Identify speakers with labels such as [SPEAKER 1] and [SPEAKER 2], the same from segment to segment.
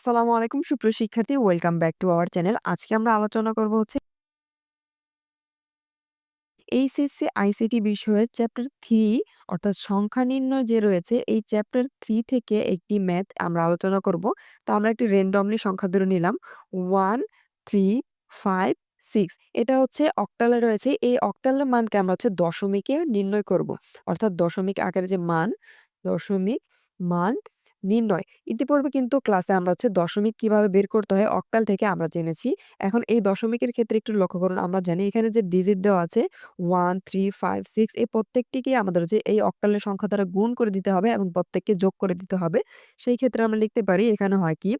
[SPEAKER 1] আসসালামু আলাইকুম। সুপ্রিয় শিক্ষার্থী welcome back to our channel আজকে আমরা আলোচনা করব হচ্ছে এইচএসসি আইসিটি বিষয়ের চ্যাপ্টার থ্রি অর্থাৎ সংখ্যা নির্ণয় যে রয়েছে, এই চ্যাপ্টার থ্রি থেকে একটি ম্যাথ আমরা আলোচনা করব। তো আমরা একটি র্যান্ডমলি সংখ্যা ধরে নিলাম। ওয়ান থ্রি ফাইভ সিক্স এটা হচ্ছে অক্টালে রয়েছে। এই অক্টালের মানকে আমরা হচ্ছে দশমিকে নির্ণয় করব। অর্থাৎ দশমিক আকারে যে মান, দশমিক মান নির্ণয় ইতিপূর্বে কিন্তু ক্লাসে আমরা হচ্ছে দশমিক কীভাবে বের করতে হয় অক্টাল থেকে আমরা জেনেছি। এখন এই দশমিকের ক্ষেত্রে একটু লক্ষ্য করুন, আমরা জানি এখানে যে ডিজিট দেওয়া আছে ওয়ান থ্রি ফাইভ সিক্স এই প্রত্যেকটিকে আমাদের হচ্ছে এই অক্টালের সংখ্যা দ্বারা গুণ করে দিতে হবে এবং প্রত্যেককে যোগ করে দিতে হবে। সেই ক্ষেত্রে আমরা লিখতে পারি এখানে হয় কি?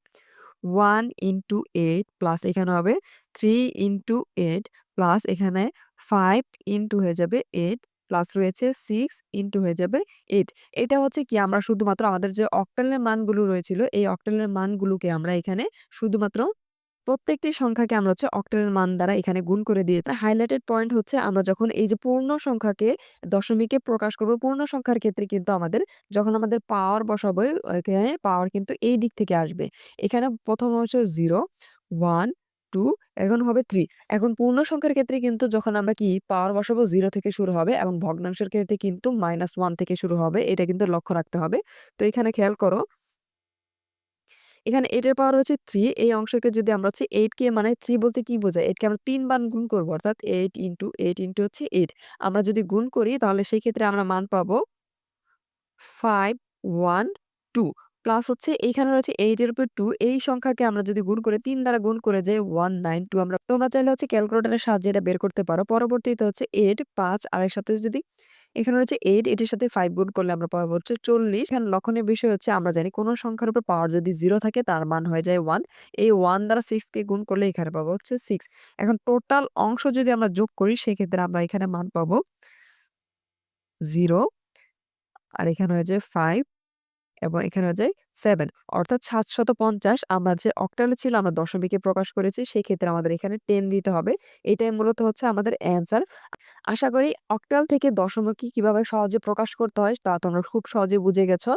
[SPEAKER 1] ওয়ান ইন্টু এইট প্লাস এখানে হবে থ্রি ইন্টু এইট প্লাস এখানে ফাইভ ইন্টু হয়ে যাবে এইট প্লাস রয়েছে সিক্স ইন্টু হয়ে যাবে এইট। এটা হচ্ছে কি আমরা শুধুমাত্র আমাদের যে অক্টালের মানগুলো রয়েছিল, এই অক্টালের মানগুলোকে আমরা এখানে শুধুমাত্র প্রত্যেকটি সংখ্যাকে আমরা হচ্ছে অক্টালের মান দ্বারা এখানে গুণ করে দিয়েছি। হাইলাইটেড পয়েন্ট হচ্ছে আমরা যখন এই যে পূর্ণ সংখ্যাকে দশমিকে প্রকাশ করব, পূর্ণ সংখ্যার ক্ষেত্রে কিন্তু আমাদের যখন আমাদের পাওয়ার বসাবো, এখানে পাওয়ার কিন্তু এই দিক থেকে আসবে। এখানে প্রথম হচ্ছে জিরো ওয়ান টু এখন হবে থ্রি এখন পূর্ণ সংখ্যার ক্ষেত্রে কিন্তু যখন আমরা কি পাওয়ার বসাবো জিরো থেকে শুরু হবে এবং ভগ্নাংশের ক্ষেত্রে কিন্তু মাইনাস ওয়ান থেকে শুরু হবে, এটা কিন্তু লক্ষ্য রাখতে হবে। তো এখানে খেয়াল করো, এখানে এটার পাওয়ার হচ্ছে থ্রি এই অংশকে যদি আমরা হচ্ছে এইট কে মানে থ্রি বলতে কি বোঝায়? এইটকে আমরা তিন বার গুণ করব, অর্থাৎ এইট ইন্টু এইট ইন্টু হচ্ছে এইট আমরা যদি গুণ করি, তাহলে সেই ক্ষেত্রে আমরা মান পাবো ফাইভ ওয়ান টু প্লাস হচ্ছে এইখানে রয়েছে এইটের উপর টু এই সংখ্যাকে আমরা যদি গুণ করে তিন দ্বারা গুণ করে যে ওয়ান নাইন টু আমরা, তোমরা চাইলে হচ্ছে ক্যালকুলেটারের সাহায্যে এটা বের করতে পারো। পরবর্তীতে হচ্ছে এইট পাঁচ আর এর সাথে যদি, এখানে রয়েছে এইট এটির সাথে ফাইভ গুণ করলে আমরা পাবো হচ্ছে চল্লিশ। এখানে লক্ষণীয় বিষয় হচ্ছে আমরা জানি কোনো সংখ্যার উপর পাওয়ার যদি জিরো থাকে তার মান হয়ে যায় ওয়ান এই ওয়ান দ্বারা সিক্সকে গুণ করলে এখানে পাবো হচ্ছে সিক্স এখন টোটাল অংশ যদি আমরা যোগ করি, সেক্ষেত্রে আমরা এখানে মান পাবো জিরো আর এখানে হয়ে যায় ফাইভ এবং এখানে হয়ে যায় সেভেন অর্থাৎ সাতশত পঞ্চাশ আমরা যে অক্টালে ছিল আমরা দশমিকে প্রকাশ করেছি সেই ক্ষেত্রে আমাদের এখানে টেন দিতে হবে। এটাই মূলত হচ্ছে আমাদের অ্যান্সার আশা করি অক্টাল থেকে দশমিকে কীভাবে সহজে প্রকাশ করতে হয় তা তোমরা খুব সহজে বুঝে গেছো।